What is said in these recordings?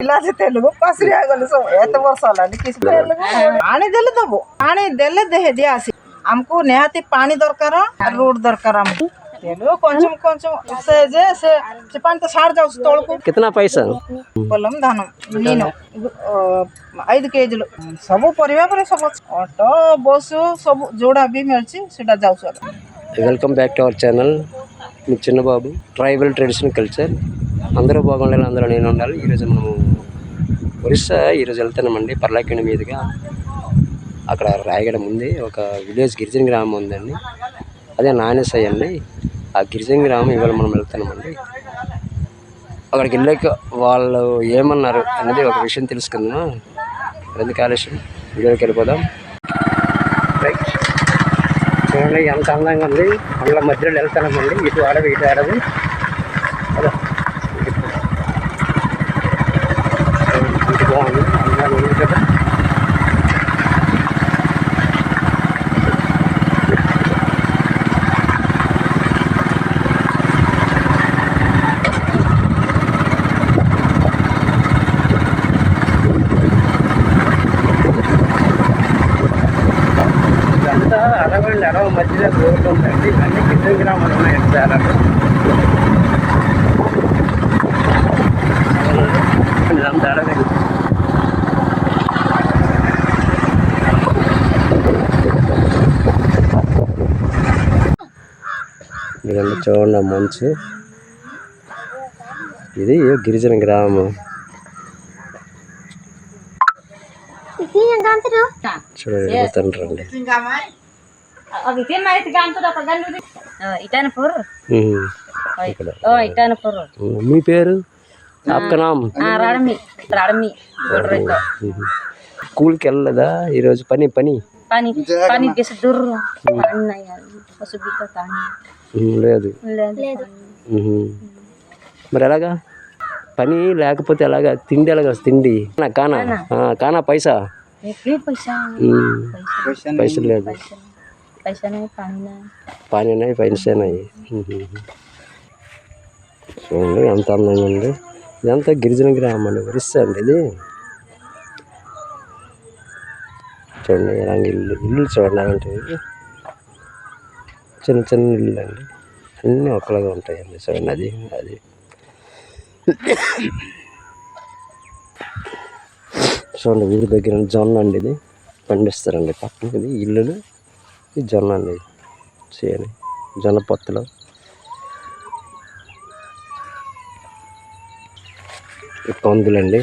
ପିଲାଛି ତେଲୁଗୁ ପାଶରିଆ ଗଲେ ସବୁ ଏତେ ବର୍ଷ ହେଲାଣି କିଛି ତେଲୁଗୁ ପାଣି ଦେଲେ ଦବୁ ପାଣି ଦେଲେ ଦେହେ ଦିଆ ଆସି ଆମକୁ ନିହାତି ପାଣି ଦରକାର ଆଉ ରୋଡ ଦରକାର ଆମକୁ ତେଲୁଗୁ కొంచెం కొంచెం ସେ ଯେ ସେ ସେ ପାଣି ତ ସାଡ ଯାଉଛି ତଳକୁ कितना पैसा పొలం ଧାନ మీను ଅ, ఐదు కేజీలు ସବୁ ପରିବା ପରେ ସବୁ ଅଛି ଅଟୋ ବସ୍ ସବୁ ଯୋଉଟା ବି ମିଳୁଛି ସେଟା ଯାଉଛୁ ଆମେ welcome back to our channel me Chinnababu tribal traditional culture అందరూ బాగుండాలి అందరూ నేను ఉండాలి ఈరోజు మనము ఒరిస్సా ఈరోజు వెళ్తున్నామండి పర్లాకిండ మీదుగా. అక్కడ రాయగడ ఉంది ఒక విలేజ్ గిరిజన గ్రామం ఉందండి. అదే నానేసాయి అండి. ఆ గిరిజన గ్రామం ఇవాళ మనం వెళ్తున్నామండి. అక్కడికి వెళ్ళాక వాళ్ళు ఏమన్నారు అనేది ఒక విషయం తెలుసుకుందాం ఎందుకు కాలుష్యం వీడియోకి వెళ్ళిపోదాం. చూడండి ఎంత అందంగా ఉంది. అందులో మధ్యలో వెళ్తామండి ఇటు అడవి ఇటు అడవి అదో. ఇంత బాగుంది అందంగా ఉంది కదా అడవండి అడవి మధ్యలో రోడ్డు ఉందండి ఇవన్నీ కింద గ్రామాలు ఉన్నాయండి చాలా ఇదంతా చూడండి మంచు. ఇది గిరిజన గ్రామం. చూడండి ఇక్కడ. ఓ ఇటానపూర్. మీ పేరు? రాడమి. రాడమి. ఉహు. స్కూల్కి వెళ్ళదా ఈరోజు పని పని? పానీ పానీ కేసు దూర్ పసుబితో తాని ఉహు, లేదు. మరి ఎలాగా? పని లేకపోతే ఎలాగా? తిండి ఎలాగా? తిండి. కానా, కానా? పైసా? పైసా. పైసలు లేదు. పైసా పైసానే పానీ పానీ ఉన్నాయి పైసా ఉన్నాయి ఉహు. చూడండి ఎంత అందంగా ఉంది? ఇదంతా గిరిజన గ్రామం అండి ఒరిస్సా అండి ఇది? చూడండి ఇలాంటి ఇల్లు ఇల్లు చూడండి అలాంటివి చిన్న చిన్న ఇల్లు అండి. అన్నీ ఒకలాగా ఉంటాయండి చూడండి అది అది. చూడండి వీరి దగ్గర జొన్న అండి ఇది. పండిస్తారండి పక్కన ఇది ఇల్లులు. ఇది జొన్న అండి. చేయని జొన్న పొత్తులు. ఈ పందులండి.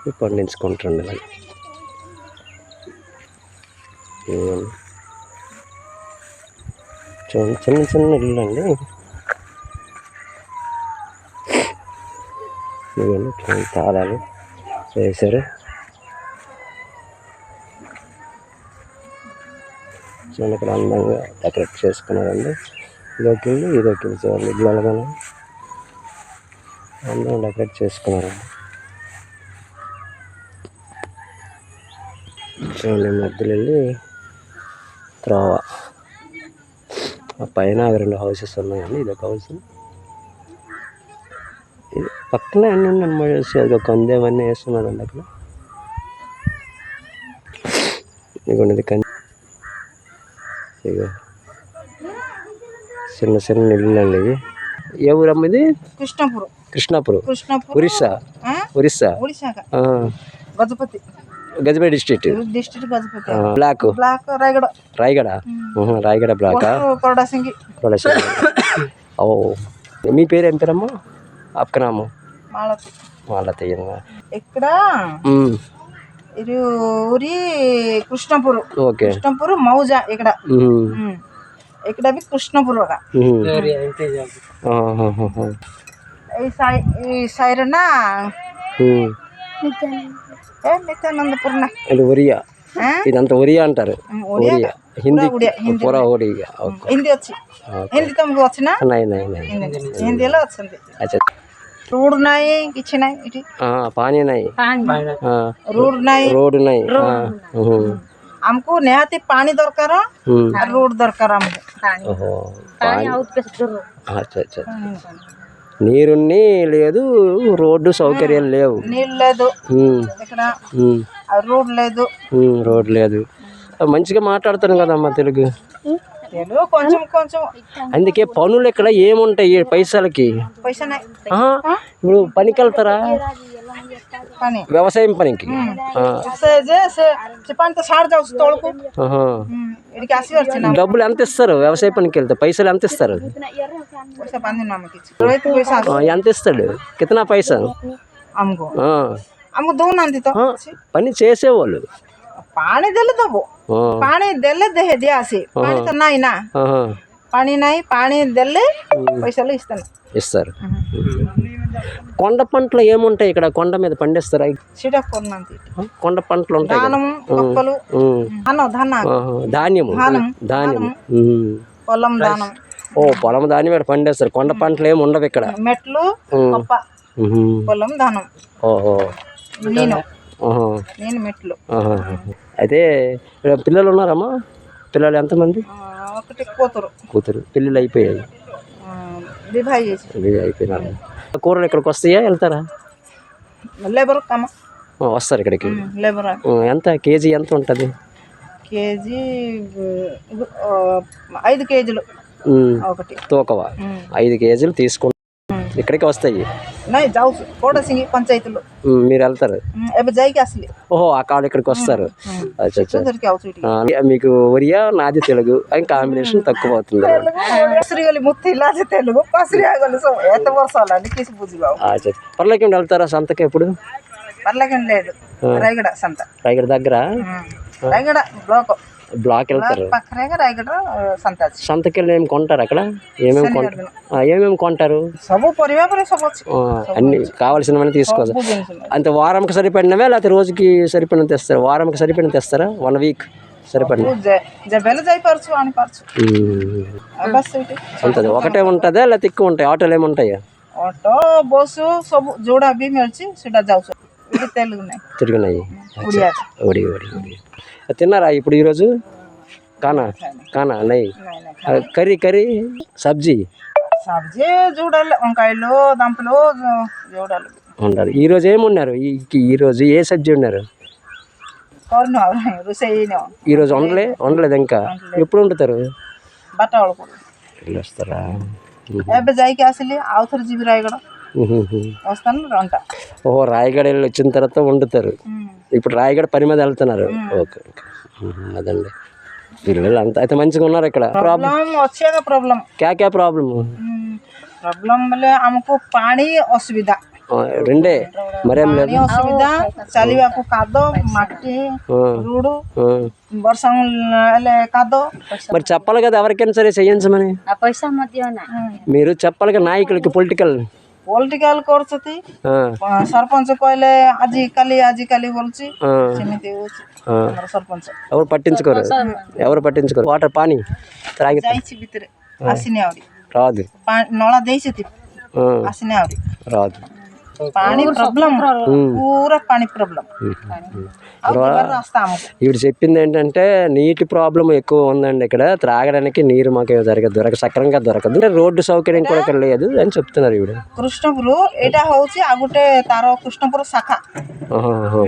ఇవి పండించుకుంటారండి ఇలా చూడండి చిన్న చిన్న ఇల్లు అండి తాళాలు వేశారు. చూడండి ఇక్కడ అందంగా డెకరేట్ చేసుకున్నారండి. ఇదొక ఇల్లు చూడండి. ఇల్లు అందంగా డెకరేట్ చేసుకున్నారండి. చూడండి మధ్యలో వెళ్ళి త్రోవ పైన రెండు హౌసెస్ ఉన్నాయండి. ఇది ఒక హౌస్. ఇది పక్కనే అన్నీ ఉన్నాయి. అది ఒక కందేమన్నీ వేస్తున్నారండి అక్కడ. ఇదిగోండి ఇది కంది ఇగో. చిన్న చిన్న అండి ఇవి. ఏ ఊరమ్మ ఇది? Krishnapuram. Krishnapuram. Krishnapuram. Orissa? Orissa? Gajapati. Gajapeta district. District Gajapati. Block? Block Rayagada. Rayagada? Rayagada block? Koradasingi ఓ. మీ పేరు ఏం పేరమ్మా? అప్కనాము. మాలతి. తెయ్యంగా ఇక్కడ ఇది ఊరి కృష్ణపూర్. ఓకే. కృష్ణపూర్ మౌజా ఇక్కడ. ఇక్కడ బి కృష్ణపూర్ సైరన ఇది ఒరియా? ఇదంతా ఒరియా అంటారు. ఒరియా హిందీ. పూరా హిందీ వచ్చి. హిందీ తమకు వచ్చిన? హిందీలో వచ్చింది. అచ్చా రోడ్ నాయి కిచ్చి నాయి ఇటు ఆ, పానీ నై పానీ ఆ, రోడ్ నాయి రోడ్ నై ఆ, ఉహు. ଆମକୁ ନିହାତି ପାଣି ଦରକାର ఉహు. ଆଉ ରୋଡ ଦରକାର ଆମକୁ పానీ ఓహో పానీ అవుట్ కేసు దూర్ అచ్చా అచ్చా నీరుని లేదు రోడ్డు సౌకర్యాలు లేవు నీళ్ళు లేదు ఉమ్, ఇక్కడ ఉమ్, ఆ రోడ్ లేదు ఉమ్, రోడ్ లేదు మంచిగా మాట్లాడుతాను కదమ్మా తెలుగు అందుకే పనులు ఇక్కడ ఏముంటాయి పైసలకి? ఇప్పుడు పనికి వెళ్తారా వ్యవసాయం పనికి? డబ్బులు ఎంత ఇస్తారు? వ్యవసాయ పనికి వెళ్తే పైసలు ఎంత ఇస్తారు? ఎంత ఇస్తాడు? కితనా పైసా? పని చేసేవాళ్ళు. पाणी दिलं तर भो पाणी दिलं ते हे ପାଣି असे पाणी तर नाही ना పానీ నాయి పానీ తెల్లి పైసలు ఇస్తాను. ఇస్తారు. కొండ పంటలు ఏముంటాయి ఇక్కడ? కొండ మీద పండిస్తారా? కొండ పంటలు ఉంటాయి ధాన్యము. ధాన్యం. పొలం దానం ఓ పొలం ధాన్యం మీద పండిస్తారు. కొండ పంటలు ఏమి ఉండవు ఇక్కడ. మెట్లు పొలం దానం ఓహో. నేను. మెట్లు. అయితే పిల్లలు ఉన్నారమ్మా? పిల్లలు ఎంతమంది? కూతురు. కూతురు. పెళ్ళిళ్ళు అయిపోయాయి. అయిపోయినారు. కూరలు ఇక్కడికి వస్తాయా వెళ్తారా? లేబర్ వస్తారు ఇక్కడికి. లేబర్. ఎంత? కేజీ ఎంత ఉంటుంది? కేజీ ఐదు కేజీలు. ఒకటి. తూకవా. ఐదు కేజీలు తీసుకుంటాం ఇక్కడికి వస్తాయి. పంచాయతీలో. మీరు వెళ్తారు? ఓహో ఆ కాళ్ళు ఇక్కడికి వస్తారు. మీకు ఒరియా నాది తెలుగు. అని కాంబినేషన్ తక్కువ అవుతుంది. పర్లేకండి వెళ్తారా సంతకి ఎప్పుడు? పర్లేకండి లేదు. రాయగడ సంత. రాయగడ దగ్గర? రాయగడ లోకం బ్లాక్ వెళ్తారు. సంతకెళ్ళి ఏమి కొంటారు అక్కడ? ఏమేమి కొంటారు? ఏమేమి కొంటారు అన్ని కావాల్సినవన్నీ తీసుకోవాలి. అంటే వారంకి సరిపడినవే లేకపోతే రోజుకి సరిపడిన తెస్తారు? వారంకి సరిపడిన తెస్తారా? వన్ వీక్ సరిపడి ఒకటే ఉంటుందా లేకపోతే ఎక్కువ ఉంటాయి? ఆటోలు ఏమి ఆటో బస్సు సబు జోడా బి తిరుగున్నాయి తిన్నారా ఇప్పుడు ఈరోజు కానా కానా నై ନାଇଁ ନାଇଁ కర్రీ కర్రీ సబ్జీ సబ్జీ చూడాలి వంకాయలు దంపలు చూడాలి ఉన్నారు ఈరోజు ఏమి ఉన్నారు ఈ ఈరోజు ఏ సబ్జీ ఉన్నారు କରିନୁ ଆଉ ରୋଷେଇ ନୁ ఈరోజు వండలే వండలేదు ఇంకా ఎప్పుడు వండుతారు ବାରଟା ବେଳକୁ వీళ్ళు వస్తారా ଏବେ ଯାଇକି ଆସିଲି ଆଉ ଥରେ ଯିବି ରାୟଗଡ଼ వస్తాను రంట ఓహో రాయగడ వెళ్ళి వచ్చిన తర్వాత వండుతారు ఇప్పుడు రాయగడ పని మీద వెళ్తున్నారు. ఓకే అదండి. పిల్లలు అంత అయితే మంచిగా ఉన్నారు ఇక్కడ. ప్రాబ్లం ప్రాబ్లం క్యా క్యా ప్రాబ్లం ప్రాబ్లం బోలే हमको రెండే. మరేం లేదు. అసువిధా చలివాకు కాదు మట్టి రూడు వర్షం కాదు. మరి చెప్పాలి కదా ఎవరికైనా సరే చేయించమని మీరు. చెప్పాలి కదా నాయకులకి పొలిటికల్ ପଲିଟିକାଲ କରୁଛନ୍ତି ସରପଞ୍ଚ କହିଲେ ଆଜି କାଲି ଆଜି କାଲି ବୋଲୁଛି ସେମିତି ହଉଛି ଆମର ସରପଞ୍ଚ ఎవరు పట్టించుకోరు ఎవరు పట్టించుకోరు వాటర్ పానీ త్రాగి ଯାଇଛି ଭିତରେ ଆସିନି ଆହୁରି రాదు ପା- ନଳା ଦେଇଛନ୍ତି ఆ, ଆସିନି ଆହୁରି రాదు ପାଣି ପ୍ରୋବ୍ଲେମ୍ ପୁରା ପାଣି ପ୍ରୋବ୍ଲେମ୍ ଆଉ ଯିବାର ରାସ୍ତା ଆମକୁ ఈవిడ చెప్పింది ఏంటంటే నీటి ప్రాబ్లం ఎక్కువ ఉందండి ఇక్కడ త్రాగడానికి నీరు మాకు జరగ దొరక సక్రంగా దొరకదు అంటే రోడ్డు సౌకర్యం కూడా ఇక్కడ లేదు అని చెప్తున్నారు ఈవిడ କୃଷ୍ଣପୁର ଏଇଟା ହଉଛି ଆଉ ଗୋଟେ ତାର କୃଷ୍ଣପୁର ଶାଖା ఆహా, ఆహా.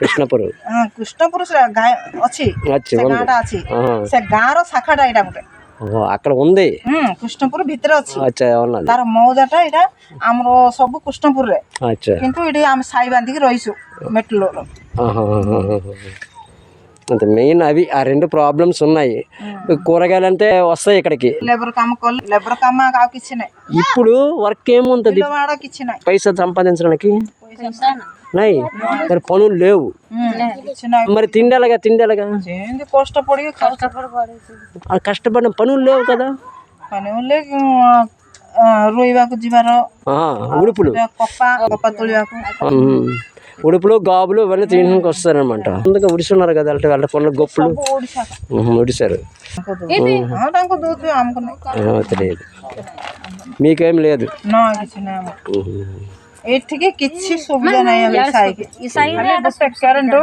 కృష్ణపురం ହଁ, କୃଷ୍ଣପୁର ସେ ଗାଁ ଅଛି వచ్చి ସେ ఉంది ଗାଁଟା ଅଛି ఆహా. ସେ ଗାଁର ଶାଖାଟା ଏଇଟା ଗୋଟେ ఓహో, అక్కడ ఉంది ହୁଁ କୃଷ୍ଣପୁର ଭିତରେ ଅଛି అచ్చా ఉన్నది ତାର ମୌଜାଟା ଏଇଟା ଆମର ସବୁ କୃଷ୍ଣପୁରରେ అచ్చా କିନ୍ତୁ ଏଠି ଆମେ ସାଇ ବାନ୍ଧିକି ରହିଛୁ ମେଟ୍ରୋର ఆహా, ఆహా, ఆహా. అంతే మెయిన్ అవి ఆ రెండు ప్రాబ్లమ్స్ ఉన్నాయి కూరగాయలు అంటే వస్తాయి ఇక్కడికి ଲେବର କାମ କଲେ ଲେବର କାମ ଆଉ କିଛି ନାହିଁ ఇప్పుడు వర్క్ ఏముంటుంది ବିଲ ବାଡ଼ କିଛି ନାହିଁ పైసా సంపాదించడానికి ପଇସା ନାହିଁ ఉన్నాయి మరి పనులు లేవు. మరి తిండాలగా తిండాలగా? కష్టపడి కష్టపడిన పనులు లేవు కదా? ఉడుపులు. ఉడుపులు గాబులు ఇవన్నీ తినడానికి వస్తారనమాట ముందుగా ఉడిస్తున్నారు కదా అంటే వాళ్ళ పనులు గొప్పలు. ఉడిసారు తెలియదు. మీకేం లేదు. এর থেকে কিচ্ছু সুবিধা নাই আমি সাইকে সাইলে গোটে কারেন্ট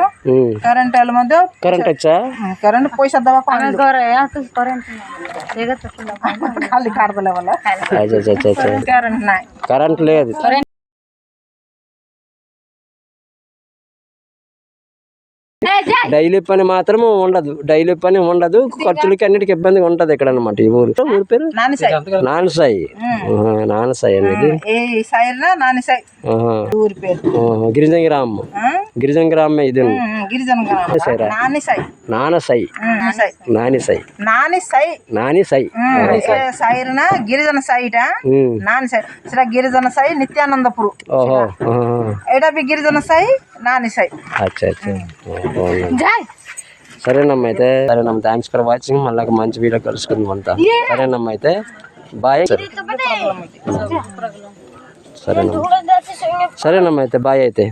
কারেন্ট আলো মধ্যে কারেন্ট আচ্ছা কারেন্ট পয়সা দেবা পানি ঘরে আছে কারেন্ট নাই খালি কাট বলে বলে আচ্ছা আচ্ছা আচ্ছা কারেন্ট নাই কারেন্ট লে డైలీ పని మాత్రం ఉండదు. డైలీ పని ఉండదు. ఖర్చులకి అన్నిటికి ఇబ్బందిగా ఉంటది ఇక్కడ అనమాట ఈ ఊరు. ఊరి పేరు? నానసాయి. నానసాయి. అనేది. గిరిజన గిరిజంగిరామ్మ ఇది. నానసాయి. నానిసాయి. నానిసాయి. నానిసాయి. సైరనా గిరిజన సైట నానిసాయి. గిరిజన సాయి నిత్యానందపురం. గిరిజన సాయి? నాని సాయి అచ్చా అచ్చా సరేనమ్మా అయితే సరేనమ్మా థ్యాంక్స్ ఫర్ వాచింగ్ మళ్ళీ మంచి వీడియో కలుసుకుందాం అంతా సరేనమ్మా అయితే బాయ్ సరే సరేనమ్మా సరేనమ్మా అయితే బాయ్ అయితే.